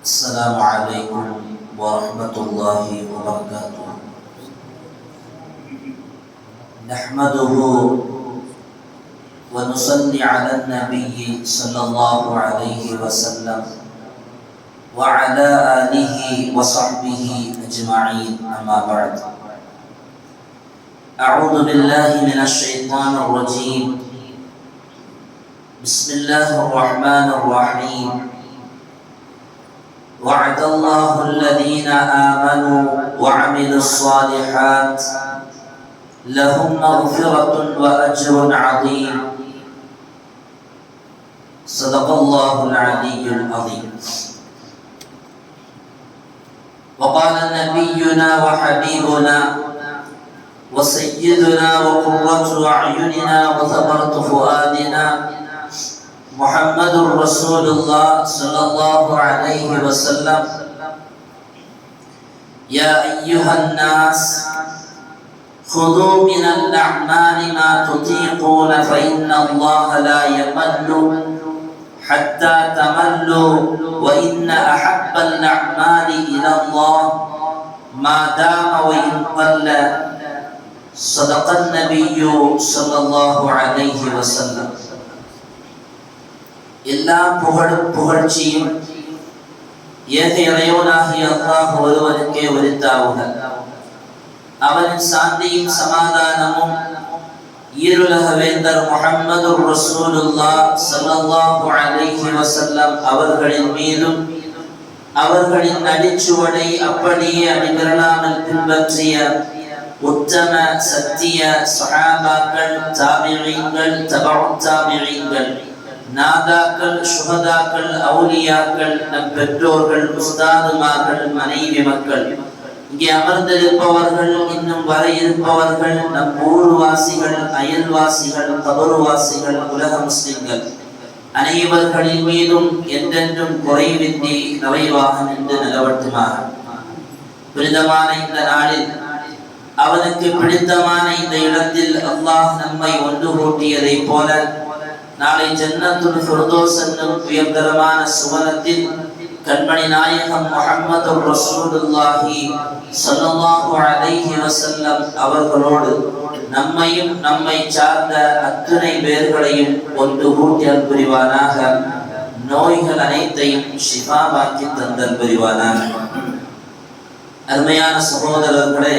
السلام عليكم ورحمة الله وبركاته. نحمده ونصلي على النبي صلى الله عليه وسلم وعلى آله وصحبه أجمعين. أما بعد. أعوذ بالله من الشيطان الرجيم. بسم الله الرحمن الرحيم. وعد الله الذين آمنوا وعملوا الصالحات لهم مغفرة وأجر عظيم. صدق الله العلي العظيم. وقال نبينا وحبيبنا وسيدنا وقرة أعيننا وثمرة فؤادنا محمد رسول الله صلى الله عليه وسلم. يا أيها الناس خذوا من الأعمال ما تطيقون فإن الله لا يمل حتى تملوا وإن أحب الأعمال إلى الله ما دام وإن قل. صدق النبي صلى الله عليه وسلم. எல்லா புகழும் புகழ்ச்சியும் ஏக இறையோனாகிய அல்லாஹ் ஒருவனுக்கே உரித்தாவுக. அவனின் சாந்தியும் சமாதானமும் ஈருலக வேந்தர் முஹம்மது ரசூலுல்லா சல்லல்லாஹு அலைஹி வஸல்லம் அவர்களின் மீதும் அவர்களின் அடிச்சுவடை அப்படியே அடிபெறலாமல் பின்பற்றிய உத்தம சத்திய சஹாபாக்கள் தாபிழீங்கள் தபு தாபிழீங்கள் நாதாக்கள் சுகதாக்கள் அவுலியாக்கள் நம் பெற்றோர்கள் உஸ்தாதுமார்கள் மனைவி மக்கள் இங்கே அமர்ந்திருப்பவர்கள் இன்னும் வர இருப்பவர்கள் நம் ஊர்வாசிகள் அயல்வாசிகள் கபருவாசிகள் உலக முஸ்லிம்கள் அனைவர்களின் மீதும் என்றென்றும் குறைவின்றி நவைவாக நின்று நிலவட்டுமாக புனிதமான இந்த நாளில் அவனுக்கு பிடித்தமான இந்த இடத்தில் அல்லாஹ் நம்மை ஒன்று கூட்டியதை போல நாளை ஜன்னத்துல் ஃபிர்தோஸ் என்னும் உயர்தரமான சுவனத்தில் கண்மணி நாயகம் முஹம்மது ரசூலுல்லாஹி ஸல்லல்லாஹு அலைஹி வஸல்லம் அவர்களோடு நம்மையும் நம்மை சார்ந்த அத்தனை பேர்களையும் ஒன்று கூட்டி புரிவானாக நோய்கள் அனைத்தையும் ஷிஃபாவாக்கி தந்தல் புரிவானாக அருமையான சகோதரர்களே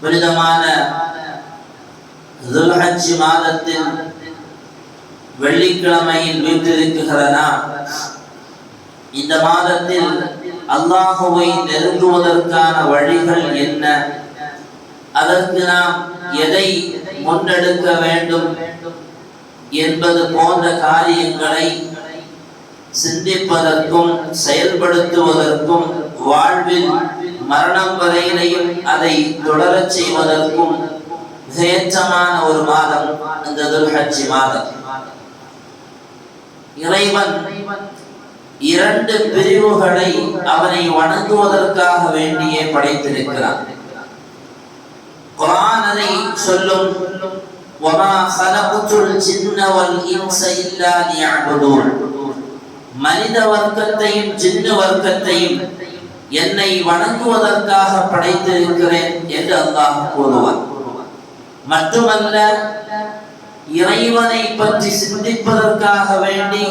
புனிதமான மாதத்தில் வெள்ளிக்கிழமையில் வீட்டிருக்குகிற இந்த மாதத்தில் அல்லாஹுவை நெருங்குவதற்கான வழிகள் என்ன? அதற்கு நாம் எதை முன்னெடுக்க வேண்டும் என்பது போன்ற காரியங்களை சிந்திப்பதற்கும் செயல்படுத்துவதற்கும் வாழ்வில் மரணம் வரையிலையும் அதை தொடரச் செய்வதற்கும் மிகச்சமான ஒரு மாதம் இந்த துல்ஹஜ் மாதம். இறைவன் இரண்டு பிரிவுகளை அவனை வணங்குவதற்காக வேண்டியே படைத்திருக்கிறான். குரான் அதை சொல்லும் மனித வர்க்கத்தையும் சின்ன வர்க்கத்தையும் என்னை வணங்குவதற்காக படைத்திருக்கிறேன் என்று அல்லாஹ் கூறுவான். மட்டுமல்ல இறைவனை பற்றி சிந்திப்பதற்காக வேண்டி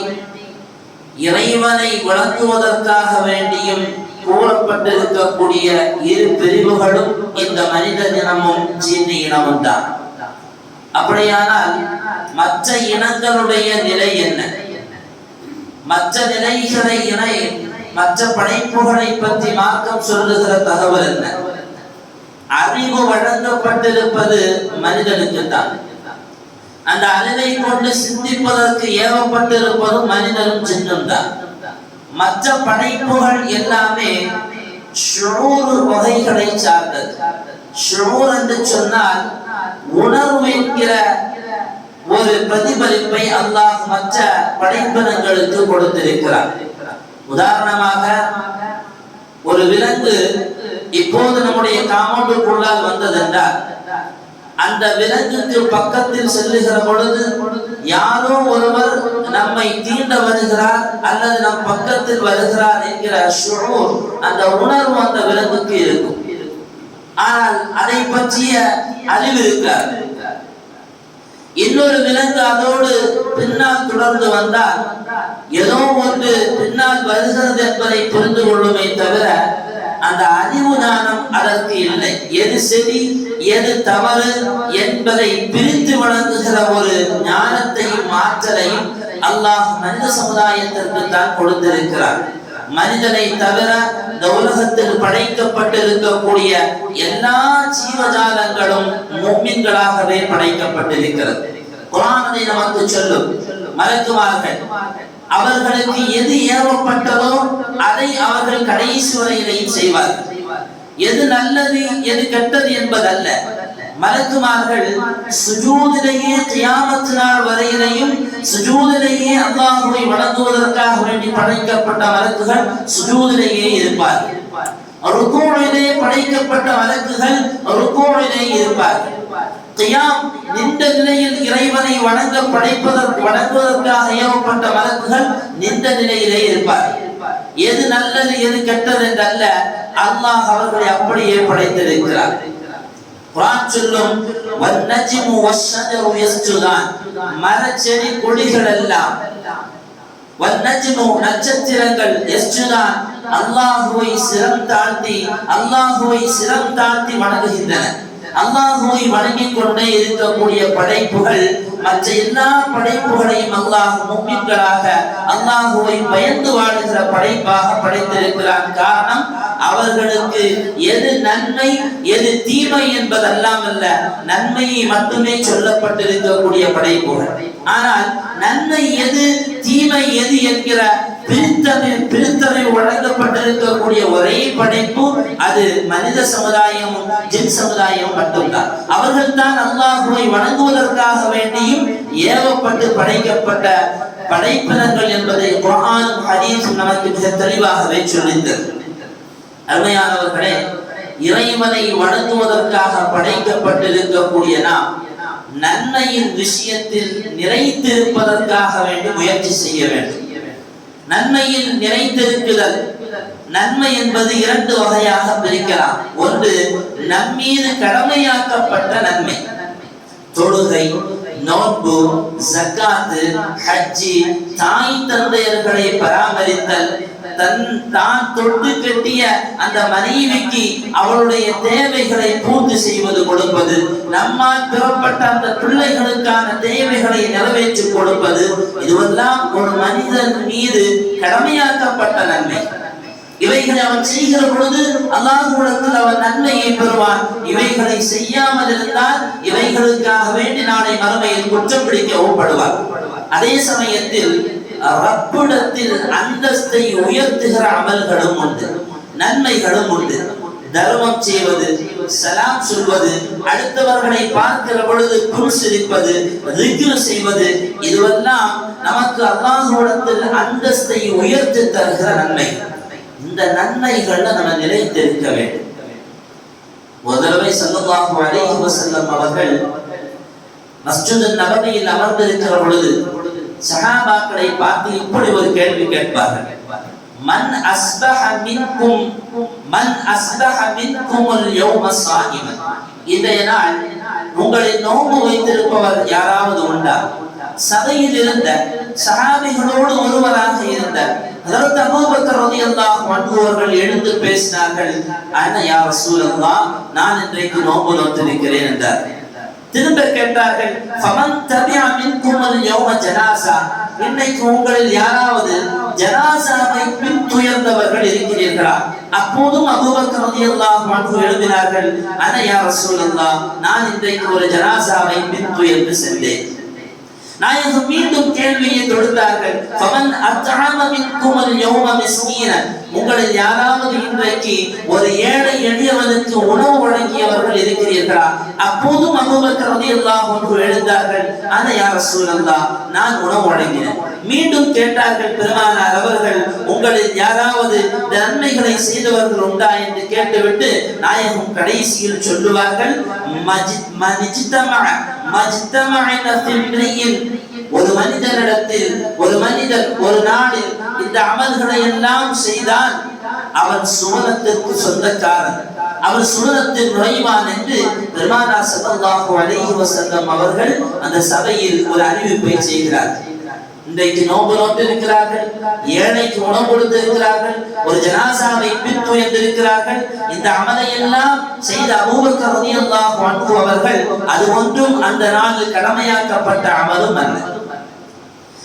இறைவனை வழங்குவதற்காக வேண்டியும் கூறப்பட்டிருக்கக்கூடிய இரு பிரிவுகளும் இந்த மனித இனமும் சின்ன இனமும் தான் அப்படியானால் மற்ற இனங்களுடைய நிலை என்ன? மற்ற நிலைகளை இணை மற்ற படைப்புகளை பற்றி மார்க்கம் சொல்லுகிற தகவல் என்ன? அறிவு வழங்கப்பட்டிருப்பது மனிதனுக்கு தான் அந்த அறிவை கொண்டு சிந்திப்பதற்கு ஏவப்பட்டிருப்பதும் மனிதனும் சின்னம் தான் மற்ற படைப்புகள் எல்லாமே ஷுரூர் வகைகளை சார்ந்தது. ஷுரூர் என்று சொன்னால் உணர்வு என்கிற ஒரு பிரதிபலிப்பை அல்லாஹ் மற்ற படைப்பினங்களுக்கு கொடுத்திருக்கிறார் உதாரணமாக ஒரு விலங்கு இப்போது நம்முடைய காமௌண்டுக்குள்ளால் வந்ததென்றால் அந்த விலங்குக்கு பக்கத்தில் செல்லுகிற பொழுது யாரோ ஒருவர் நம்மை தீண்ட வருகிறார் அல்லது நம் பக்கத்தில் வருகிறார் என்கிற ஷுஊர் அந்த உணர்வு அந்த விலங்குக்கு இருக்கும். ஆனால் அதை பற்றிய அறிவு இருக்காது. இன்னொரு விலங்கு அதோடு பின்னால் தொடர்ந்து வந்தால் ஏதோ ஒன்று பின்னால் வருகிறது என்பதை புரிந்து கொள்ளுமே தவிர அந்த அறிவு ஞானம் அதற்கு இல்லை. எது சரி எது தவறு என்பதை பிரித்து வழங்குகிற ஒரு ஞானத்தையும் ஆற்றலையும் அல்லாஹ் மனித சமுதாயத்திற்கு தான் கொடுத்திருக்கிறார். மனிதனை தவிர இந்த உலகத்தில் படைக்கப்பட்டிருக்கக்கூடிய எல்லா ஜீவஜாலங்களும் மும்மின்களாகவே படைக்கப்பட்டிருக்கிறது. குரானதை நமக்கு சொல்லும். மலக்குமார்கள் அவர்களுக்கு எது ஏவப்பட்டதோ அதை அவர்கள் கடைசி வரையிலையும் செய்வார்கள். எது நல்லது எது கெட்டது என்பதல்ல. மலக்குமார்கள் சுஜூதிலேயே தியாமத்து நாள் வரையிலையும் சுஜூதிலேயே அல்லாஹுவை வணங்குவதற்காக வேண்டி படைக்கப்பட்ட மலக்குகள் சுஜூதிலேயே இருப்பார்கள். ருக்கூழிலே படைக்கப்பட்ட மலக்குகள் ருக்கூழிலே இருப்பார்கள். கியாம் நின்ற நிலையில் இறைவனை வணங்க படைப்பதற்கு வணங்குவதற்காக ஏவப்பட்ட வழக்குகள் நின்ற நிலையிலே இருப்பார். எது நல்லது எது கெட்டது என்றல்ல அல்லாஹ் அவர்களை அப்படியே படைத்திருக்கிறார். குரான் சொல்லும் வன்னஜிமு வஷ்ஷஜரு யஸ்ஜுதான். மரச்செடி கொடிகள் எல்லாம். வன்னஜ்மு நட்சத்திரங்கள் யஸ்ஜுதான். அல்லாஹுவை சிரம் தாழ்த்தி அல்லாஹுவை சிரம் தாழ்த்தி வணங்குகின்றன. அல்லாஹுவை வணங்கிக் கொண்டே இருக்கக்கூடிய படைப்புகள் மற்ற எல்லா படைப்புகளையும் அல்லாஹ் மூமின்களாக அல்லாஹுவை பயந்து வாழுகிற படைப்பாக படைத்திருக்கிறான். காரணம் அவர்களுக்கு எது நன்மை எது தீமை என்பதெல்லாம் அல்ல நன்மையை மட்டுமே சொல்லப்பட்டிருக்கக்கூடிய படைப்புகள். ஆனால் நன்மை எது தீமை எது என்கிற பிரித்தமை பிரித்தமை வழங்கப்பட்டிருக்கக்கூடிய ஒரே படைப்பு அது மனித சமுதாயம் ஜின் சமுதாயம் மட்டும்தான். அவர்கள் தான் அல்லாஹுவை வணங்குவதற்காக வேண்டியும் ஏவப்பட்டு படைக்கப்பட்ட படைப்பினங்கள் என்பதை குரான் ஹதீஸும் நமக்கு மிக தெளிவாகவே சொல்லித்தது அருமையானவர்களே இறைவனை வணங்குவதற்காக படைக்கப்பட்டிருக்கக்கூடிய நாம் நன்மையின் விஷயத்தில் நிறைத்திருப்பதற்காக வேண்டி முயற்சி செய்ய வேண்டும். நன்மையில் நிறைந்திருக்குதல் நன்மை என்பது இரண்டு வகையாக பிரிக்கலாம். ஒன்று நம்மீது கடமையாக்கப்பட்ட நன்மை. தொழுகை நோன்பு ஜக்காத்து ஹஜ்ஜி தாய் தந்தையர்களை பராமரித்தல் தன் தான் தொட்டு கட்டிய அந்த மனைவிக்கு அவளுடைய தேவைகளை பூர்த்தி செய்வது கொடுப்பது நம்மால் பெறப்பட்ட அந்த பிள்ளைகளுக்கான தேவைகளை நிறைவேற்றி கொடுப்பது இதுவெல்லாம் ஒரு மனிதன் மீது கடமையாக்கப்பட்ட நன்மை. இவைகளை அவன் செய்கிற பொழுது அல்லாஹுடத்தில் அவன் நன்மையை பெறுவான். இவைகளை செய்யாமல் இருந்தால் இவைகளுக்காக வேண்டி நாளை மறுமையில் குற்றம் பிடிக்கப்படுவார் அதே சமயத்தில் ரப்பிடத்தில் அந்தஸ்தை உயர்த்துகிற அமல்களும் உண்டு. நன்மைகளும் உண்டு. தர்மம் செய்வது சலாம் சொல்வது அடுத்தவர்களை பார்க்கிற பொழுது சிரிப்பது ரிக்ரு செய்வது இதுவெல்லாம் நமக்கு அல்லாஹுடத்தில் அந்தஸ்தை உயர்த்தி தருகிற நன்மை. இந்த நன்மைகள்ல நம்ம நிலைத்திருக்க வேண்டும். ஒரு தடவை ஸல்லல்லாஹு அலைஹி வஸல்லம் அவர்கள் மஸ்ஜித் நபவியில் அமர்ந்திருக்கிற பொழுது சஹாபாக்களை பார்த்து இப்படி ஒரு கேள்வி கேட்பார்கள். மன் அஸ்பஹ மின்கும் மன் அஸ்பஹ மின்குமுல் யௌம சாகிமன் இன்றைய நாள் உங்களை நோம்பு வைத்திருப்பவர் யாராவது உண்டா? சபையில் இருந்த சகாபிகளோடு ஒருவராக இருந்த ஹஜரத் அபூபக்கர் ரலியல்லாஹு அன்ஹு அவர்கள் எழுந்து பேசினார்கள் அன யா ரசூலல்லாஹ் நான் இன்றைக்கு நோம்பு நோத்திருக்கிறேன் என்றார். திரும்ப கேட்டார்கள் பமன் தபியா மின்கும் அல் ஜனாசா. இன்னைக்கு உங்களில் யாராவது ஜனாசாவை பின் துயர்ந்தவர்கள் இருக்கிறீர்களா? அப்போதும் அபூபக்கர் ரலியல்லாஹு அன்ஹு எழுதினார்கள் அன யா ரசூலல்லாஹ் நான் இன்றைக்கு ஒரு ஜனாசாவை பின் துயர்ந்து சென்றேன். நாயகம் மீண்டும் கேள்வியை தொடுத்தார்கள் பமன் அத்அம மின்கும் அல் யௌம மிஸ்கீனன். உங்களில் யாராவது இன்றைக்கு ஒரு ஏழை எளியவனுக்கு உணவு வழங்கியவர்கள் இருக்கிறீர்களா? அப்போதும் அபூபக்கர் எல்லாம் ஒன்று எழுந்தார்கள் அதை யார் ரசூலல்லாஹ் நான் உணவு வழங்கினேன். மீண்டும் கேட்டார்கள் பெருமானார் அவர்கள் உங்களில் யாராவது நன்மைகளை செய்தவர்கள் உண்டா? என்று கேட்டுவிட்டு நாயகம் கடைசியில் சொல்லுவார்கள் மஜித் மஜித்தம மஜித்தமன ஒரு மனிதனிடத்தில் ஒரு மனிதன் ஒரு நாளில் இந்த அமல்களை எல்லாம் செய்தால் அவன் சுவனத்திற்கு சொந்தக்காரன். அவர் சுவனத்தில் நுழைவான் என்று பெருமானா ஸல்லல்லாஹு அலைஹி வசல்லம் அவர்கள் அந்த சபையில் ஒரு அறிவிப்பை செய்கிறார். இன்றைக்கு நோன்பு நோட்டு இருக்கிறார்கள் ஏழைக்கு உணவு கொடுத்து இருக்கிறார்கள் ஒரு ஜனாசாவை பின்துயர்ந்திருக்கிறார்கள் இந்த அமலை எல்லாம் செய்த அபூபக்கர் ரலியல்லாஹு அன்ஹு அவர்கள் அது ஒன்றும் அந்த நாளில் கடமையாக்கப்பட்ட அமலும் அல்ல.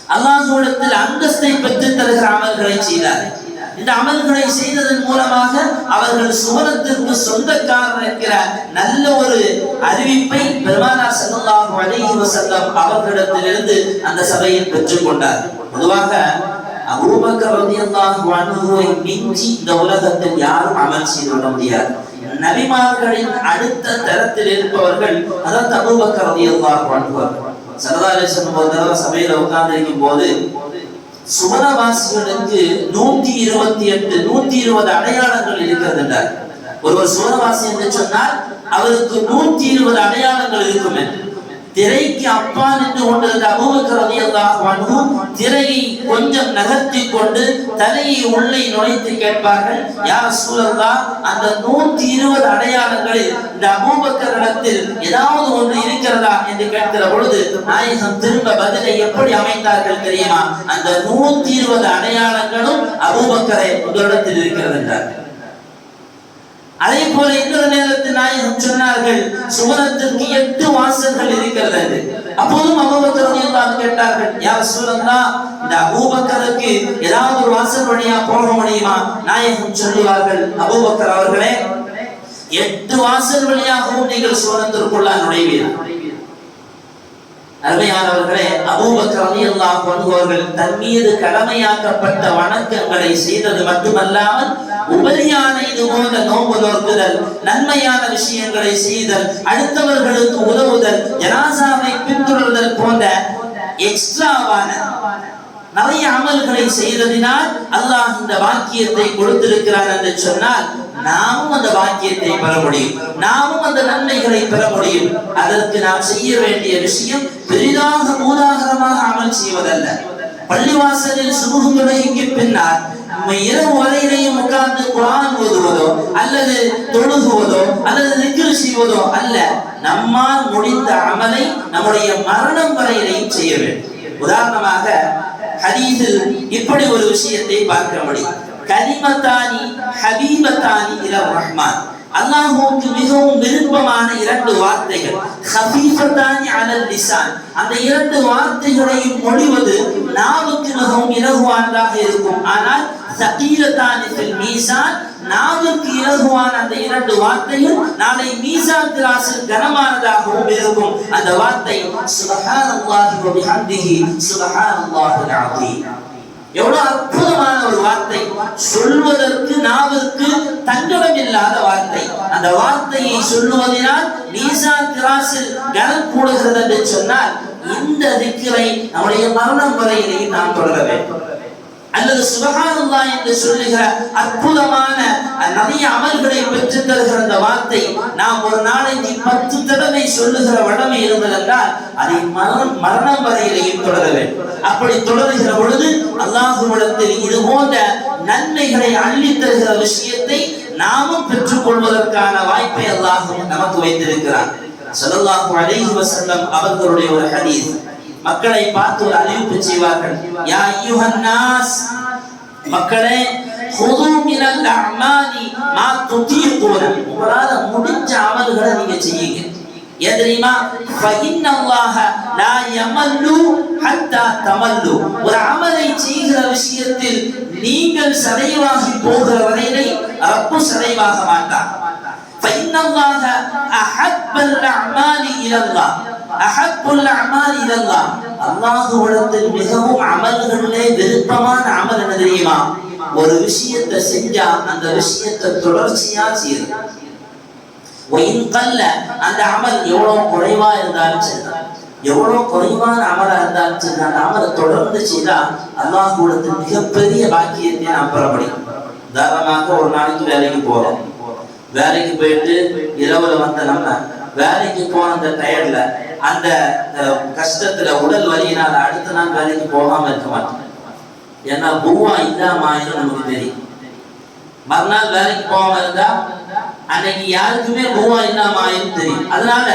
அல்லாஹ்விடத்தில் அந்தஸ்தை பெற்று தருகிற அமல்களை செய்தார். இந்த அமல்களை செய்ததன் மூலமாக அவர்கள் சுவனத்திற்கு சொந்தக்காரர் இருக்கிற நல்ல ஒரு அறிவிப்பை பெருமானார் ஸல்லல்லாஹு அலைஹி வஸல்லம் அவர்களிடத்திலிருந்து அந்த சபையில் பெற்றுக்கொண்டார் பொதுவாக அபூபக்கர் ரலியல்லாஹு அன்ஹுவை மிஞ்சி இந்த உலகத்தில் யாரும் அமல் செய்து விட முடியாது. நபிமார்களின் அடுத்த தரத்தில் இருப்பவர்கள் அதான் அபூபக்கர் ரலியல்லாஹு அன்ஹு சல்லல்லாஹு அலைஹி வஸல்லம் ஒரு தடவை சபையில உட்கார்ந்திருக்கும் போது சுவனவாசிகளுக்கு நூத்தி இருபத்தி எட்டு நூத்தி இருபது அடையாளங்கள் இருக்கிறது என்றார். ஒருவர் சுவனவாசி என்று சொன்னால் அவருக்கு நூத்தி இருபது அடையாளங்கள் இருக்கும் என்று திரைக்கு அப்பா நின்று கொண்டிருந்த அபூபக்கர் ரலியல்லாஹு திரையை கொஞ்சம் நகர்த்தி கொண்டு தலையை உள்ளே நுழைத்து கேட்பார்கள் யார் சூழல்லா அந்த நூத்தி இருபது அடையாளங்களில் இந்த அபூபக்கரிடத்தில் ஏதாவது ஒன்று இருக்கிறதா? என்று கேட்கிற பொழுது நாயகம் திரும்ப பதிலை எப்படி அமைத்தார்கள் தெரியுமா? அந்த நூத்தி இருபது அடையாளங்களும் அபூபக்கரை உங்களிடத்தில் இருக்கிறது என்றார்கள் அதே போல இன்னொரு நேரத்தில் நாயகம் சொன்னார்கள் சுவனத்திற்கு எட்டு வாசல்கள் இருக்கிறது. அப்போதும் அபூபக்கர் கேட்டார்கள் யார் சூழல்லா இந்த அபூபக்கருக்கு ஏதாவது ஒரு வாசல் வழியா போக முடியுமா? நாயகம் சொல்லுவார்கள் அபூபக்கர் அவர்களே எட்டு வாசல் வழியாகவும் நீங்கள் சுவனத்திற்குள்ள நுழைவீர்கள். அருமையானவர்களே அபூபக்கர் ரலியல்லாஹு அன்ஹு அவர்கள் தன் மீது கடமையாக்கப்பட்ட வணக்கங்களை செய்தது மட்டுமல்லாமல் உபரியான இது போன்ற நோம்பு நோக்குதல் நன்மையான விஷயங்களை செய்தல் அடுத்தவர்களுக்கு உதவுதல் ஜனாசாவை பின்தொடர்தல் போன்ற எக்ஸ்ட்ராவான நிறைய அமல்களை செய்ததினால் அல்லாஹ் இந்த வாக்கியத்தை கொடுத்திருக்கிறார் என்று சொன்னால் நாமும் அந்த வாக்கியத்தை பெற முடியும். நாமும் அந்த நன்மைகளை பெற முடியும். அதற்கு நாம் செய்ய வேண்டிய விஷயம் பெரிதாக மூதாகரமாக அமல் செய்வதல்ல. பள்ளிவாசலில் சுமுக தொழுகைக்கு பின்னால் நம்ம இரவு வரையிலையும் உட்கார்ந்து குரான் ஓதுவதோ அல்லது தொழுகுவதோ அல்லது நிக்கல் செய்வதோ அல்ல நம்மால் முடிந்த அமலை நம்முடைய மரணம் வரையிலையும் செய்ய வேண்டும். உதாரணமாக ஹதீஸில் இப்படி ஒரு விஷயத்தை பார்க்க முடியும் கலிமத்தானி ஹபீபத்தானி இல ரஹ்மான். அல்லாஹுக்கு மிகவும் விருப்பமான இரண்டு வார்த்தைகள் ஹபீபத்தானி அலல் லிசான். அந்த இரண்டு வார்த்தைகளையும் மொழிவது நாவுக்கு மிகவும் இலகுவானதாக இருக்கும். ஆனால் சகீலத்தானி ஃபில் மீசான் நாவுக்கு இலகுவான அந்த இரண்டு வார்த்தையும் நாளை மீசா திராசில் கனமானதாகவும் இருக்கும். அந்த வார்த்தை சுபஹானல்லாஹி வ பிஹம்திஹி எவ்வளவு அற்புதமான ஒரு வார்த்தை. சொல்வதற்கு நாவிற்கு தங்கடம் இல்லாத வார்த்தை. அந்த வார்த்தையை சொல்லுவதனால் நீசா திராசில் கனம் கூடுகிறது என்று சொன்னால் இந்த திக்கிலை நம்முடைய மரணம் வரையிலேயே நாம் தொடர வேண்டும். அல்லது சுபகானந்தா என்று சொல்லுகிற அற்புதமான நிறைய அமல்களை பெற்று தருகிற அந்த வார்த்தை நாம் ஒரு நாளைக்கு பத்து தடவை சொல்லுகிற வடமை இருந்ததென்றால் அதை மரணம் மரணம் வரையிலேயும் தொடர வேண்டும். அப்படி தொடருகிற பொழுது அல்லாஹுவிடத்தில் இது போன்ற நன்மைகளை அள்ளி தருகிற விஷயத்தை நாமும் பெற்றுக்கொள்வதற்கான வாய்ப்பை அல்லாஹும் நமக்கு வைத்திருக்கிறார் ஸல்லல்லாஹு அலைஹி வசல்லம் அவர்களுடைய ஒரு ஹதீஸ். மக்களை பார்த்து ஒரு அறிவிப்பு செய்வார்கள் யா அய்யுஹன் நாஸ் மக்களே خذوا من الاعمال ما تطيقون உங்களால முடிஞ்ச அமல்களை நீங்க செய்யுங்க ஏன் தெரியுமா فإن الله لا يمل حتى تملوا ஒரு அமலை செய்கிற விஷயத்தில் நீங்கள் சதைவாகி போகிற வரையிலே ரப்பு சதைவாக மாட்டான் فإن الله أحب الأعمال إلى الله அஹப்புல் அமால் இதெல்லாம் அல்லாஹுவிடத்தில் மிகவும் அமல்களிலே விருப்பமான அமல் என்ன தெரியுமா? ஒரு விஷயத்தை செஞ்சா அந்த விஷயத்தை தொடர்ச்சியா செய்யணும் ஒயின் கல்ல அந்த அமல் எவ்வளவு குறைவா இருந்தாலும் சரிதான் எவ்வளவு குறைவான அமலா இருந்தாலும் சரி அந்த அமலை தொடர்ந்து செய்தா அல்லாஹுவிடத்தில் மிகப்பெரிய பாக்கியத்தை நாம் பெற முடியும். உதாரணமாக ஒரு நாளைக்கு வேலைக்கு போறோம். வேலைக்கு போயிட்டு இரவுல வந்த நம்ம வேலைக்கு போன அந்த டயர்ல அந்த கஷ்டத்துல உடல் வலியினால அடுத்த நாள் வேலைக்கு போகாம இருக்க மாட்டேன் ஏன்னா குருவா இல்லாம நமக்கு தெரியும். மறுநாள் வேலைக்கு போகாம இருந்தா அன்னைக்கு யாருக்குமே பூவா இல்லாம ஆயிரும் தெரியும். அதனால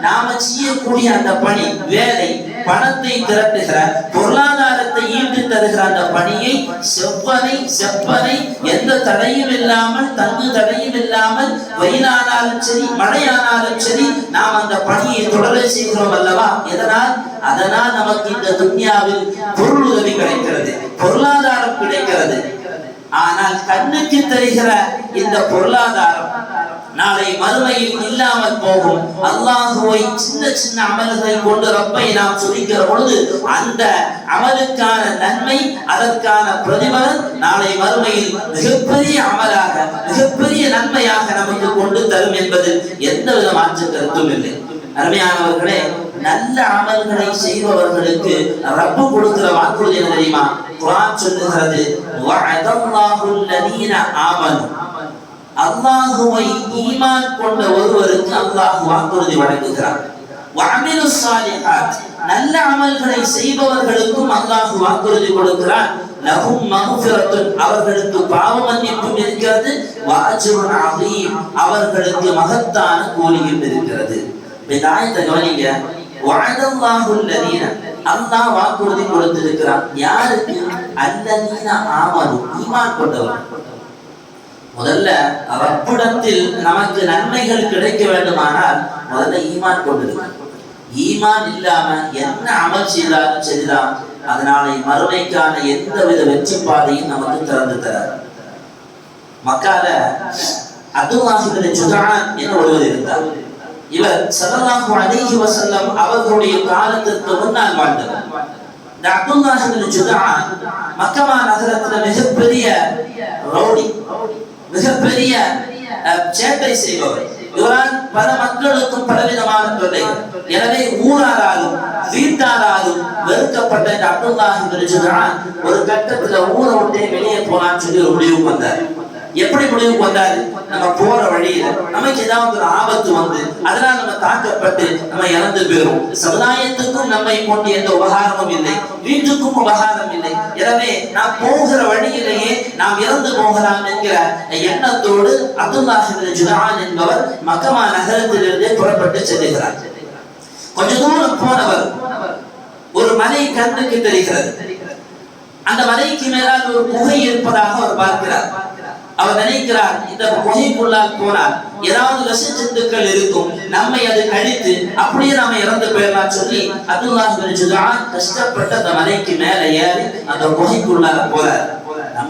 நாம செய்யக்கூடிய அந்த பணி வேலை பணத்தை திரட்டுகிற பொருளாதாரத்தை ஈட்டு தருகிற அந்த பணியை செவ்வனை செப்பனை எந்த தடையும் இல்லாமல் தங்கு தடையும் இல்லாமல் வெயிலானாலும் சரி மழையானாலும் சரி நாம் அந்த பணியை தொடர செய்கிறோம் அல்லவா? எதனால்? அதனால் நமக்கு இந்த துன்யாவில் பொருள் உதவி கிடைக்கிறது பொருளாதாரம் கிடைக்கிறது. ஆனால் கண்ணுக்கு தெரிகிற இந்த பொருளாதாரம் நாளை மறுமையில் இல்லாமல் போகும். அல்லாஹுவை சின்ன சின்ன அமல்களை கொண்டு ரப்பை நாம் சுரிக்கிற பொழுது அந்த அமலுக்கான நன்மை அதற்கான பிரதிபலன் நாளை மறுமையில் மிகப்பெரிய அமலாக மிகப்பெரிய நன்மையாக நமக்கு கொண்டு தரும் என்பது எந்த வித மாற்று கருத்தும் இல்லை. அருமையானவர்களே நல்ல அமல்களை செய்பவர்களுக்கு ரப்பு கொடுக்கிற வாக்குறுதி என்ன தெரியுமா? குரான் சொல்லுகிறது வஅதல்லாஹுல் லதீன ஆமனு அல்லாஹுவை ஈமான் கொண்ட ஒருவருக்கு அல்லாஹ் வாக்குறுதி வழங்குகிறார் வஅமிலு ஸாலிஹாத் நல்ல அமல்களை செய்பவர்களுக்கும் அல்லாஹ் வாக்குறுதி கொடுக்கிறார் லஹும் மக்ஃபிரத்துன் அவர்களுக்கு பாவ மன்னிப்பும் இருக்கிறது வஅஜ்ருன் அதீம் அவர்களுக்கு மகத்தான கூலியும் இருக்கிறது இந்த ஆயத்தை கவனிங்க வஅதல்லாஹுல் லதீன அல்லாஹ் வாக்குறுதி கொடுத்திருக்கிறான். யாருக்கு? அல்லதீன ஆமது ஈமான் கொண்டவர் முதல்ல ரப்பிடத்தில் நமக்கு நன்மைகள் கிடைக்க வேண்டுமானால் முதல்ல ஈமான் கொண்டிருக்கும் ஈமான் இல்லாம என்ன அமல் செய்தாலும் சரிதான். அதனால மறுமைக்கான எந்தவித வெற்றி பாதையும் நமக்கு திறந்து தராது. மக்கால அப்துல்லாஹிபின் ஜுதான் என்று ஒருவர் இருந்தார். இவர் சதல்லாஹு அலைஹி வஸல்லம் அவர்களுடைய காலத்திற்கு முன்னால் வாழ்ந்தவர். இந்த அப்துல்லாஹிபின் ஜுதா மக்கமா நகரத்துல மிகப்பெரிய ரவுடி மிகப்பெரிய அஹ், சேட்டை செய்பவர். இவரால் பல மக்களுக்கும் பலவிதமான தொல்லை. எனவே ஊராராலும் வீட்டாராலும் வெறுக்கப்பட்ட இந்த அப்துல்லாஹி ஜுதா ஒரு கட்டத்துல ஊரை விட்டே வெளியே போலான்னு சொல்லி ஒரு முடிவு வந்தார். எப்படி முடிவுக்கு வந்தாரு நம்ம போற வழியில நமக்கு ஏதாவது ஒரு ஆபத்து வந்து அதனால நம்ம தாக்கப்பட்டு நம்ம இறந்து போயிரும். சமுதாயத்துக்கும் நம்மை கொண்டு எந்த உபகாரமும் இல்லை. வீட்டுக்கும் உபகாரம் இல்லை. எனவே நாம் போகிற வழியிலேயே நாம் இறந்து போகலாம் என்கிற எண்ணத்தோடு அப்துல்லாஹிபின் ஜுஹான் என்பவர் மக்கமா நகரத்திலிருந்தே புறப்பட்டு செல்லுகிறார் கொஞ்ச தூரம் போனவர் ஒரு மலை கண்ணுக்கு தெரிகிறது. அந்த மலைக்கு மேலால் ஒரு குகை இருப்பதாக அவர் பார்க்கிறார். அவர் நினைக்கிறார் இந்த குகைக்குள்ளால் போனால் ஏதாவது விஷ இருக்கும். நம்மை அது கழித்து அப்படியே நாம இறந்து போயிடலாம் சொல்லி அப்துல்லாஹ் கஷ்டப்பட்டு அந்த மலைக்கு மேல ஏறி அந்த குகைக்குள்ளார போறார்.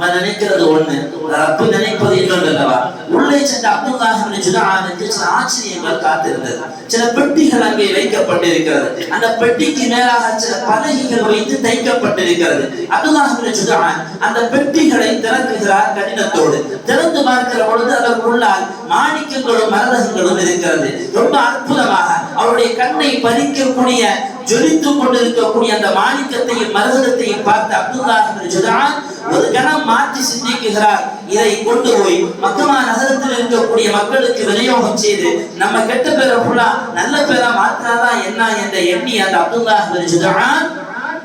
நம்ம நினைக்கிறது ஒண்ணு ரப்பு நினைப்பது இன்னொன்று அல்லவா? உள்ளே சென்ற அப்துல்லாஹ் பின் ஜுதானுக்கு சில ஆச்சரியங்கள் காத்திருந்தது. சில பெட்டிகள் அங்கே வைக்கப்பட்டிருக்கிறது. அந்த பெட்டிக்கு மேலாக சில பலகைகள் வைத்து தைக்கப்பட்டிருக்கிறது. அப்துல்லாஹ் பின் ஜுதான் அந்த பெட்டிகளை திறக்குகிறார் கடினத்தோடு. திறந்து பார்க்கிற பொழுது அதற்குள்ளால் மாணிக்கங்களும் மரதகங்களும் இருக்கிறது. ரொம்ப அற்புதமாக அவருடைய கண்ணை பறிக்கக்கூடிய ஜொலித்துக் கொண்டிருக்கக்கூடிய அந்த மாணிக்கத்தையும் மரகதத்தையும் பார்த்து அப்துல்லா பின் ஜுதான் ஒரு கணம் மாற்றி சிந்திக்குகிறார். இதை கொண்டு போய் மக்கமா நகரத்தில் இருக்கக்கூடிய மக்களுக்கு விநியோகம் செய்து நம்ம கெட்ட பேரை ஃபுல்லா நல்ல பேரா மாத்தினாதான் என்ன என்ற எண்ணி அந்த அப்துல்லா பின் ஜுதான்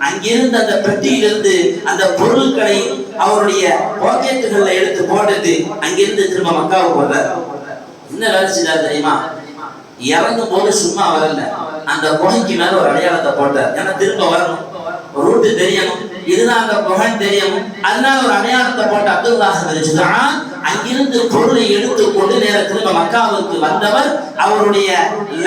அங்கிருந்து அந்த பெட்டியிலிருந்து அந்த பொருட்களை அவருடைய பாக்கெட்டுகள்ல எடுத்து போட்டுட்டு அங்கிருந்து திரும்ப மக்காவுக்கு போடுறார் என்ன வேலை செய்தார் தெரியுமா? இறங்கும் போது சும்மா வரல. அந்த குகைக்கு மேல ஒரு அடையாளத்தை போட்டார். ஏன்னா திரும்ப வரணும். ரூட்டு தெரியணும். இதுதான் அந்த குகை தெரியணும் அதனால ஒரு அடையாளத்தை போட்ட அப்துல்லாஹ் ஜுதான் அங்கிருந்து பொருளை எடுத்து கொண்டு நேரத்தில் மக்காவுக்கு வந்தவர் அவருடைய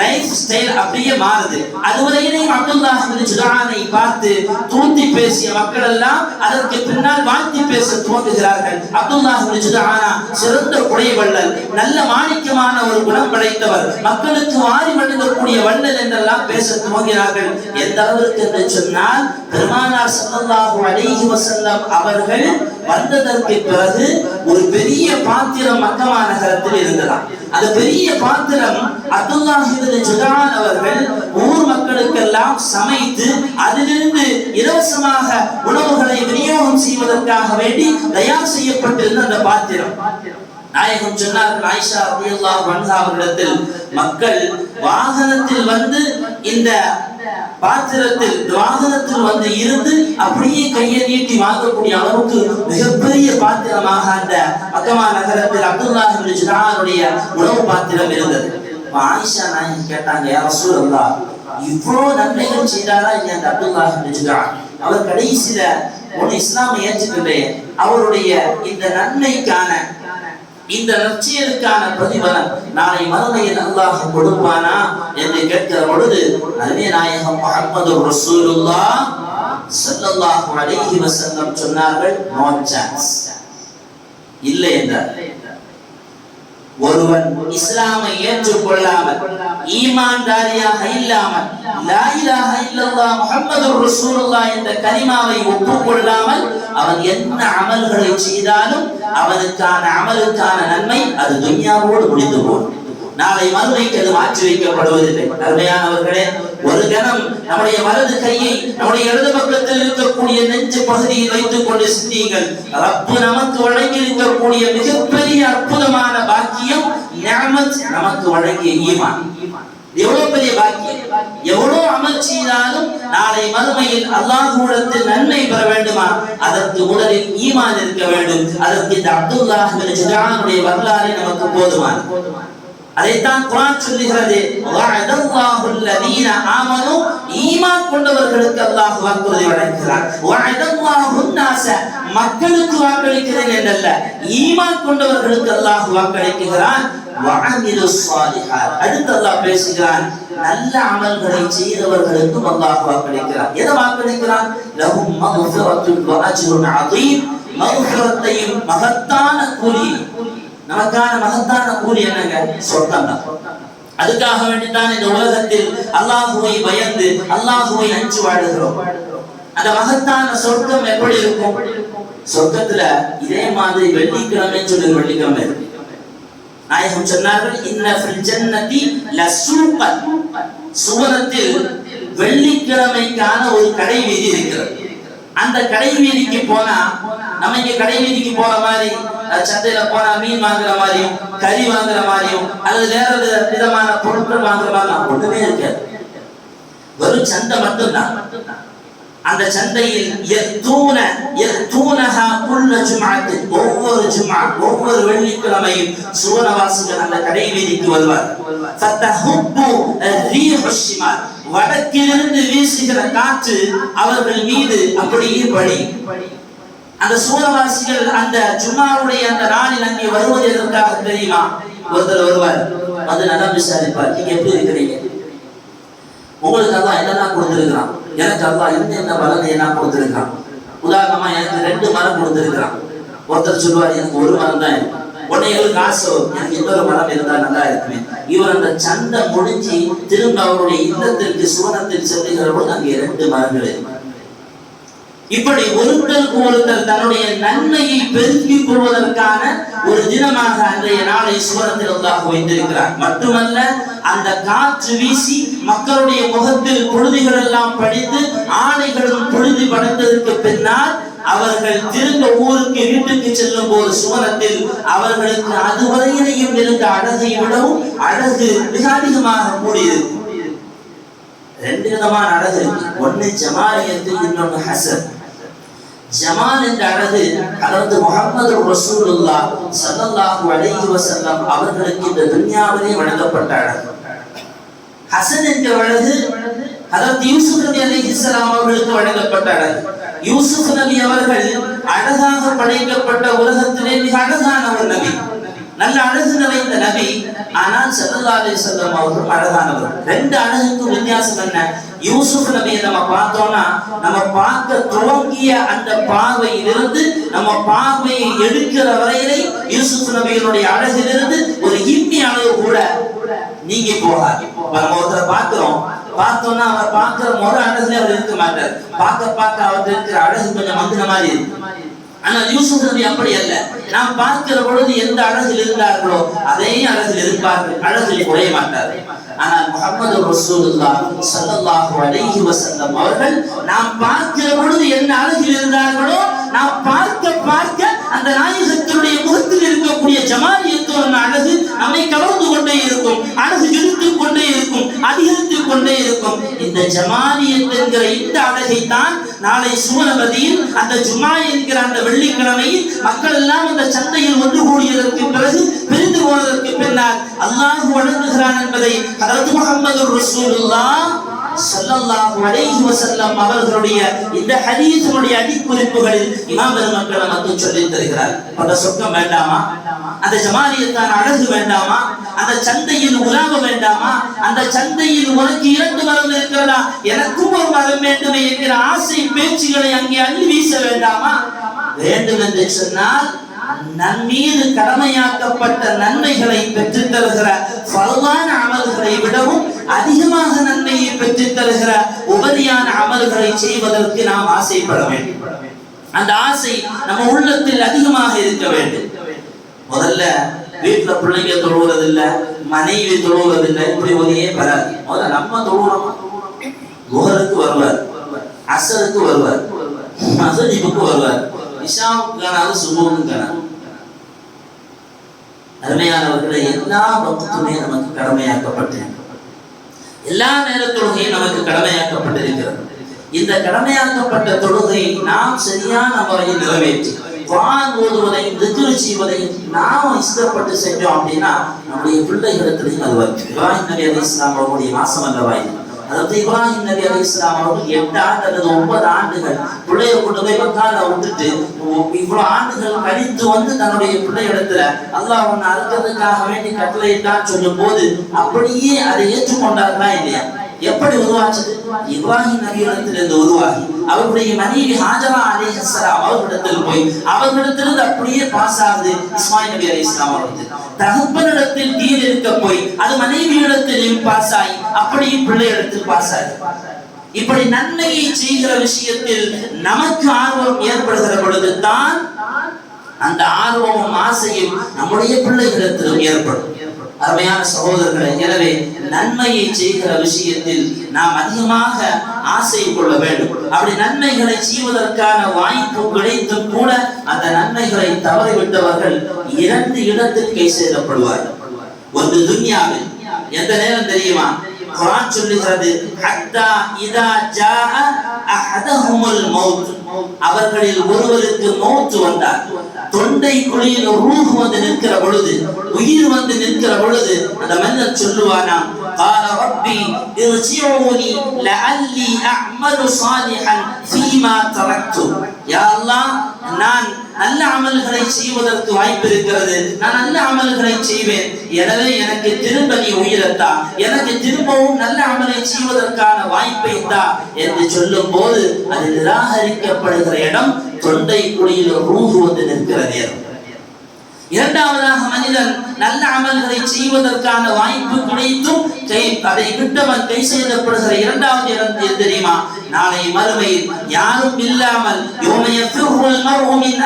லைஃப் ஸ்டைல் அப்படியே மாறுது. அதுவரையிலையும் அப்துல்லாஹ் ஜுதானை பார்த்து தூண்டி பேசிய மக்கள் எல்லாம் அதற்கு பின்னால் வாழ்த்தி பேச துவங்குகிறார்கள். அப்துல்லாஹ் ஜுதானா சிறந்த குடை வள்ளல் நல்ல மாணிக்கமான ஒரு குணம் படைத்தவர் மக்களுக்கு வாரி வழங்கக்கூடிய வள்ளல் என்றெல்லாம் பேச துவங்கினார்கள். எந்த அளவிற்கு என்று சொன்னால் பெருமானார் ஸல்லல்லாஹு அலிஹி வசல்லம் அவர்கள் வந்ததற்கு பிறகு ஒரு பெரிய பாத்திரம் மக்கமா நகரத்தில் இருந்ததாம். அந்த பெரிய பாத்திரம் அப்துல்லாஹ் இப்னு ஜுதான் அவர்கள் ஊர் மக்களுக்கெல்லாம் சமைத்து அதிலிருந்து இலவசமாக உணவுகளை விநியோகம் செய்வதற்காக வேண்டி தயார் செய்யப்பட்டிருந்த அந்த பாத்திரம். நாயகம் சொன்னார்கள் ஆயிஷா ரலியல்லாஹு வன்சா அவர்களிடத்தில் மக்கள் வாகனத்தில் வந்து இந்த பாத்திரத்தில் வாகனத்தில் வந்து இருந்து அப்படியே கையை நீட்டி வாங்கக்கூடிய அளவுக்கு மிகப்பெரிய பாத்திரமாக அந்த மக்கமா நகரத்தில் அப்துல்லாஹி உணவு பாத்திரம் இருந்தது. ஆயிஷா நாயகம் கேட்டாங்க யார் ரசூலல்லா இவ்வளவு நன்மைகள் செய்தாரா இங்க அந்த அப்துல்லாஹி ஜுனான் அவர் கடைசியில உன் இஸ்லாமை ஏற்றுக்கின்றேன் அவருடைய இந்த நன்மைக்கான இந்த நற்செயலுக்கான பிரதிபலன் நாளை மறுமையில் அல்லாஹ் கொடுப்பானா என்று கேட்கிற பொழுது நபி நாயகம் முகமது ரசூலுல்லா ஸல்லல்லாஹு அலைஹி வஸல்லம் சொன்னார்கள் நோ சான்ஸ் இல்லை என்றார். ஒருவன் இஸ்லாமை ஏற்றுக்கொள்ளாமல் ஈமான்தாரியாக இல்லாமல் லா இலாஹ இல்லல்லாஹ் முஹம்மதுர் ரசூலுல்லாஹ் என்ற கலிமாவை ஒப்புக்கொள்ளாமல் அவன் என்ன அமல்களை செய்தாலும் அவனுக்கான அமலுக்கான நன்மை அது துன்யாவோடு முடிந்து போகும். நாளை மறுமைக்கு அது மாற்றி வைக்கப்படுவதில்லை. அருமையானவர்களே ஒரு கணம் நம்முடைய வலது கையை நம்முடைய இடது பக்கத்தில் இருக்கக்கூடிய நெஞ்சு பகுதியில் வைத்துக் கொண்டு சிந்தியுங்கள். ரப்பு நமக்கு வழங்கி இருக்கக்கூடிய மிகப்பெரிய அற்புதமான பாக்கியம் நமக்கு வழங்கிய ஈமான். எவ்வளவு பெரிய பாக்கியம்? எவ்வளவு அமல் செய்தாலும் நாளை மறுமையில் அல்லாஹூடத்தில் நன்மை பெற வேண்டுமா? அதற்கு உடலில் ஈமான் இருக்க வேண்டும். அதற்கு இந்த அப்துல்லாஹ் வரலாறு நமக்கு போதுமான அதைத்தான் குரான் சொல்லுகிறது வஅதல்லாஹு அல்லதீன ஆமனு ஈமான் கொண்டவர்களுக்கு அல்லாஹ் வாக்குறுதி வழங்குகிறார். வஅதல்லாஹு நாஸ மக்களுக்கு வாக்களிக்கிறேன் என்றல்ல ஈமான் கொண்டவர்களுக்கு அல்லாஹ் வாக்களிக்கிறான். வஅமிலு ஸாலிஹாத் அடுத்து அல்லாஹ் பேசுகிறான். நல்ல அமல்களை செய்தவர்களுக்கும் அல்லாஹ் வாக்களிக்கிறான். எதை வாக்களிக்கிறான்? லஹும் மக்ஃபிரத்துன் வ அஜ்ருன் அதீம் மக்ஃபிரத்தையும் மகத்தான கூலி. நமக்கான மகத்தான கூலி என்னங்க? சொர்க்கம் தான் அதுக்காக வேண்டித்தான் இந்த உலகத்தில் அல்லாஹுவை பயந்து அல்லாஹுவை அஞ்சு வாழுகிறோம். அந்த மகத்தான சொர்க்கம் எப்படி இருக்கும்? சொர்க்கத்துல இதே மாதிரி வெள்ளிக்கிழமை சொல்லி வெள்ளிக்கிழமை. இருக்கு நாயகம் சொன்னார்கள் இன்ன ஜன்னதி லசூகன் சுவனத்தில் வெள்ளிக்கிழமைக்கான ஒரு கடை வீதி இருக்கிறது. அந்த கடை வீதிக்கு போனா நம்ம இங்க கடை வீதிக்கு போற மாதிரி சந்தையில போனா மீன் வாங்குற மாதிரியும் கறி வாங்குற மாதிரியும் அல்லது வேற விதமான பொருட்கள் வாங்குற மாதிரி ஒண்ணுமே இருக்காது. வெறும் சந்தை மட்டும்தான். அந்த சந்தையில் எத்தூன யத்தூனஹா குல்ல ஜுமாத்து ஒவ்வொரு ஜுமா ஒவ்வொரு வெள்ளிக்கிழமையும் சுவனவாசிகள் அந்த கடை வீதிக்கு வருவார் ஃபத்தஹுப்பு ரீஹு வடக்கிலிருந்து வீசுகிற காற்று அவர்கள் மீது அப்படியே படி. அந்த சூரவாசிகள் அந்த ஜும்மாவுடைய அந்த நாளில் அங்கே வருவது எதற்காக தெரியுமா? ஒருத்தர் வருவார் வந்து நல்லா விசாரிப்பார். நீங்க எப்படி இருக்கிறீங்க? உங்களுக்கு அதான் என்னெல்லாம் கொடுத்துருக்கிறான்? எனக்கு அல்லாஹ் என்ன என்ன பலனை என்ன கொடுத்துருக்கான் உதாரணமா எனக்கு ரெண்டு மரம் கொடுத்திருக்கிறான். ஒருத்தர் சொல்லுவார் எனக்கு ஒரு மரம் தான் உடனே இவருக்கு ஆசை எனக்கு இன்னொரு மரம் இருந்தால் நல்லா இருக்குமே. இவர் அந்த சண்டை முடிஞ்சு திரும்ப அவருடைய இல்லத்திற்கு சுவனத்தில் செல்லுகிற போது அங்கே ரெண்டு மரங்கள் இருக்கு. இப்படி ஒருத்தருக்கு ஒருத்தர் தன்னுடைய நன்மையை பெருக்கிக் கொள்வதற்கான ஒரு தினமாக அன்றைய நாளை சுவனத்தில் அல்லாஹ் வைத்திருக்கிறார். மட்டுமல்ல அந்த காற்று வீசி மக்களுடைய முகத்தில் பொழுதுகள் எல்லாம் படித்து ஆடைகளும் பொழுது படைத்ததற்கு பின்னால் அவர்கள் திரும்ப ஊருக்கு வீட்டுக்கு செல்லும் போது சுவனத்தில் அவர்களுக்கு அதுவரையிலையும் இருந்த அழகை விடவும் அழகு மிக அதிகமாக கூடியிருக்கும் ரெண்டு விதமான அழகு இருக்கு. ஒண்ணு ஜமாலியத்து இன்னொன்னு ஹசன். ஜமால் என்ற அழகு அதாவது முகமது ரசூலுல்லா அலைஹி அவர்களுக்கு இந்த துன்யாவிலே வழங்கப்பட்ட அழகு. ஹசன் என்ற அழகு அதாவது யூசுப் நபி அலைஹிஸ்ஸலாம் அவர்களுக்கு வழங்கப்பட்ட அழகு. யூசுப் நபி அவர்கள் அழகாக படைக்கப்பட்ட உலகத்திலே மிக அழகான நல்ல அழகு நிறைந்த நபி ஆனால் ஸல்லல்லாஹு அலி வஸல்லம் அவர்கள் அழகானவர். ரெண்டு அழகுக்கும் வித்தியாசம் என்ன? யூசுப் நபியை நம்ம பார்த்தோம்னா நம்ம பார்க்க துவங்கிய அந்த பார்வையிலிருந்து நம்ம பார்வையை எடுக்கிற வரையிலே யூசுப் நபியினுடைய அழகிலிருந்து ஒரு இம்மி அளவு கூட நீங்கி போகாது. இப்ப நம்ம ஒருத்தரை பார்க்கிறோம். பார்த்தோம்னா அவர் பார்க்கிற முறை அழகுல அவர் இருக்க மாட்டார். பார்க்க பார்க்க அவர் இருக்கிற அழகு கொஞ்சம் மந்திர மாதிரி இருக்கு. ஆனால் யூசுப் நபி அப்படி அல்ல. நாம் பார்க்கிற பொழுது எந்த அழகில் இருந்தார்களோ அதையும் அழகில் இருப்பார்கள். அழகில் குறைய மாட்டார்கள். ஆனால் முகமது ரசூலுல்லா சல்லல்லாஹு அலைஹி வஸல்லம் அவர்கள் நாம் பார்க்கிற பொழுது என்ன அழகில் இருந்தார்களோ நாம் பார்க்க பார்க்க அந்த நாயகத்தினுடைய முகத்தில் இருக்கக்கூடிய ஜமாலியத்துவம் அழகு நம்மை கவர்ந்து கொண்டே இருக்கும். அழகு ஜொலித்து கொண்டே இருக்கும். அதிகரித்து கொண்டே இருக்கும். இந்த ஜமாலியத் என்கிற இந்த அழகை தான் நாளை சூரபதியில் அந்த ஜுமா என்கிற அந்த வெள்ளிக்கிழமையில் மக்கள் எல்லாம் அந்த சந்தையில் ஒன்று கூடியதற்கு பிறகு பிரிந்து போனதற்கு பின்னால் அல்லாஹ் வழங்குகிறான் என்பதை அதற்கு முகமது ரசூலுல்லாஹ் சல்லல்லாஹு அலைஹி வஸல்லம் அவர்களுடைய இந்த ஹதீஸினுடைய அடிக்குறிப்புகளில் இமாம் பெருமக்கள் நமக்கு சொல்லி தருகிறார். அந்த சொர்க்கம் வேண்டாமா? அந்த ஜமாலியத்தான அழகு வேண்டாமா? அந்த சந்தையில் உலாவ வேண்டாமா? அந்த சந்தையில் உனக்கு இரண்டு மரம் இருக்கிறதா? எனக்கும் ஒரு மரம் வேண்டும் என்கிற ஆசை பேச்சுகளை அங்கே அள்ளி வீச வேண்டாமா? வேண்டும் என்று சொன்னால் நம்மீது கடமையாக்கப்பட்ட நன்மைகளை பெற்றுத் தருகிற பலவான அமல்களை விடவும் அதிகமாக நன்மையை பெற்றுத் தருகிற உபரியான அமல்களை செய்வதற்கு நாம் ஆசைப்பட வேண்டும். அந்த ஆசை நம்ம உள்ளத்தில் அதிகமாக இருக்க வேண்டும். முதல்ல வீட்டுல பிள்ளைங்க தொழுவுறதில்ல மனைவி தொழுவுறதில்ல இப்படி ஒரே வராது முதல்ல நம்ம தொழுவுறோமா குஹருக்கு வருவார் அசருக்கு வருவார் மசதிப்புக்கு வருவார். இஷாவுக்கு காணாது சுபமும் காணாது அருமையானவர்களை எல்லா பக்துமே நமக்கு கடமையாக்கப்பட்டிருக்கிறது. எல்லா நேர தொழுகையும் நமக்கு கடமையாக்கப்பட்டிருக்கிறது. இந்த கடமையாக்கப்பட்ட தொழுகை நாம் சரியான முறையில் நிறைவேற்றி வான் ஓதுவதையும் திக்ரு செய்வதையும் நாம் இஷ்டப்பட்டு செஞ்சோம் அப்படின்னா நம்முடைய பிள்ளைகளிடத்திலையும் அது வரும். இப்ராஹிம் நபி அலி இஸ்லாம் அவர்களுடைய மாசம் அல்லவா வாய்ப்பு அதாவது இப்ராஹிம் நபி அலி இஸ்லாம் அவர்கள் எட்டு ஆண்டு அல்லது ஒன்பது ஆண்டுகள் பிள்ளைய கொண்டு போய் மக்கால விட்டுட்டு இவ்வளவு ஆண்டுகள் கழித்து வந்து தன்னுடைய பிள்ளையிடத்துல அல்லாஹ் ஒன்னு அறுக்கிறதுக்காக வேண்டி கட்டளையிட்டான் சொல்லும் போது அப்படியே அதை ஏற்றுக்கொண்டார்களா இல்லையா? எப்படி உருவாச்சது இப்ராஹிம் நபியிடத்திலிருந்து உருவாகி அவருடைய மனைவி ஹாஜரா அலி ஹஸ்ஸலாம் அவர்களிடத்தில் போய் அவர்களிடத்திலிருந்து அப்படியே பாஸ் ஆகுது இஸ்மாயில் நபி அலி இஸ்லாம் அவர்கள் தகப்பனிடத்தில் தீர் இருக்க போய் அது மனைவியிடத்திலும் பாஸ் ஆகி அப்படியும் பிள்ளையிடத்தில் பாஸ் ஆகி இப்படி நன்மையை செய்கிற விஷயத்தில் நமக்கு ஆர்வம் ஏற்படுகிற பொழுது தான் அந்த ஆர்வமும் ஆசையும் நம்முடைய பிள்ளைகளிடத்திலும் ஏற்படும். அருமையான சகோதரர்களை எனவே நன்மையை செய்கிற விஷயத்தில் நாம் அதிகமாக ஆசை கொள்ள வேண்டும். அப்படி நன்மைகளை செய்வதற்கான வாய்ப்பு கிடைத்தும் கூட அந்த நன்மைகளை தவறிவிட்டவர்கள் இரண்டு இடத்தில் கை செய்யப்படுவார்கள் ஒன்று துன்யாவில். எந்த நேரம் தெரியுமா? குரான் சொல்லுகிறது ஹத்தா இதா ஜாஅ அஹதஹுமுல் மௌத் அவர்களில் ஒருவருக்கு மௌத் வந்தார் தொண்டை குழியில் ரூஹ் வந்து நிற்கிற பொழுது உயிர் வந்து நிற்கிற பொழுது அந்த மனிதன் சொல்லுவானாம் قال ربي ارجعوني لعلي اعمل صالحا فيما تركت يا الله நான் நல்ல அமல்களை செய்வதற்கு வாய்ப்பு இருக்கிறது நான் நல்ல அமல்களை செய்வேன் எனவே எனக்கு திரும்ப நீ உயிரத்தா எனக்கு திரும்பவும் நல்ல அமலை செய்வதற்கான வாய்ப்பை தா என்று சொல்லும் போது அது நிராகரிக்கப்படுகிற இடம் தொண்டை குழியில் ரூஹு வந்து நிற்கிற நேரம் இரண்டாவதாக மனிதன் நல்ல அமல்களை செய்வதற்கான வாய்ப்பு கிடைத்தும் அதை விட்டவன் கை செய்யப்படுகிற இரண்டாவது இடம் எது தெரியுமா? நாளை மறுமையில் யாரும் இல்லாமல் யௌம யஃபிருல் மர்உ மின்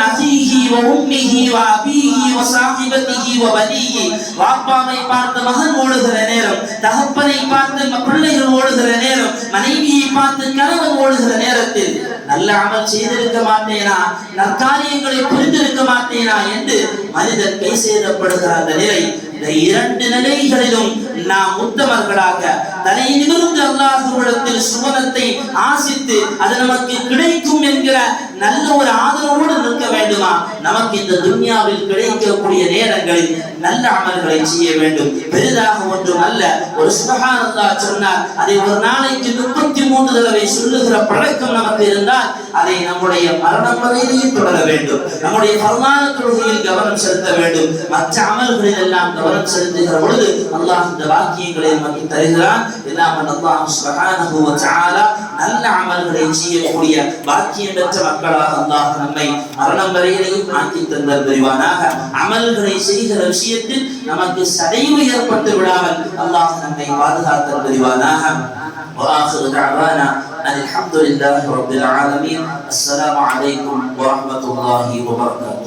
வ உம்மிஹி வ அபீஹி வ ஸாஹிபதிஹி வ பனீஹி வாப்பாவை பார்த்து மகன் ஓடுகிற நேரம் தகப்பனை பார்த்து பிள்ளைகள் ஓடுகிற நேரம் மனைவியை பார்த்து கணவன் ஓடுகிற நேரத்தில் நல்ல அமல் செய்திருக்க மாட்டேனா? நற்காரியங்களை புரிந்திருக்க மாட்டேனா என்று மனிதன் கை சேதப்படுகிற அந்த நிலை இந்த இரண்டு நிலைகளிலும் நாம் உத்தமர்களாக தலை நிமிர்ந்து அல்லாஹுவிடத்தில் சுவனத்தை ஆசித்து அது நமக்கு கிடைக்கும் என்கிற நல்ல ஒரு ஆதரவோடு நிற்க வேண்டுமா? நமக்கு இந்த துன்யாவில் கிடைக்கக்கூடிய நேரங்களில் நல்ல அமல்களை செய்ய வேண்டும். பெரிதாக ஒன்றும் அல்ல. ஒரு சுபகானந்தா சொன்னார். அதை ஒரு நாளைக்கு முப்பத்தி மூன்று தடவை சொல்லுகிற பழக்கம் நமக்கு இருந்தால் அதை நம்முடைய மரணம் வரையிலேயும் தொடர வேண்டும். நம்முடைய பரமான தொழுகையில் கவனம் செலுத்த வேண்டும். மற்ற அமல்களில் எல்லாம் கவனம் செலுத்துகிற பொழுது அல்லாஹ் இந்த வாக்கியங்களை நமக்கு தருகிறான். எல்லாம் அல்லாஹ் சுபஹானஹு நல்ல அமல்களை செய்யக்கூடிய பாக்கியம் பெற்ற மக்களாக அல்லாஹ் நம்மை மரணம் வரையிலேயும் ஆக்கி தந்தல் புரிவானாக அமல்களை செய்கிற விஷயத்தில் நமக்கு சதைவு ஏற்பட்டு விடாமல் அல்லாஹ் நம்மை பாதுகாத்தல் புரிவானாக وآخر دعوانا أن الحمد لله رب العالمين السلام عليكم ورحمة الله وبركاته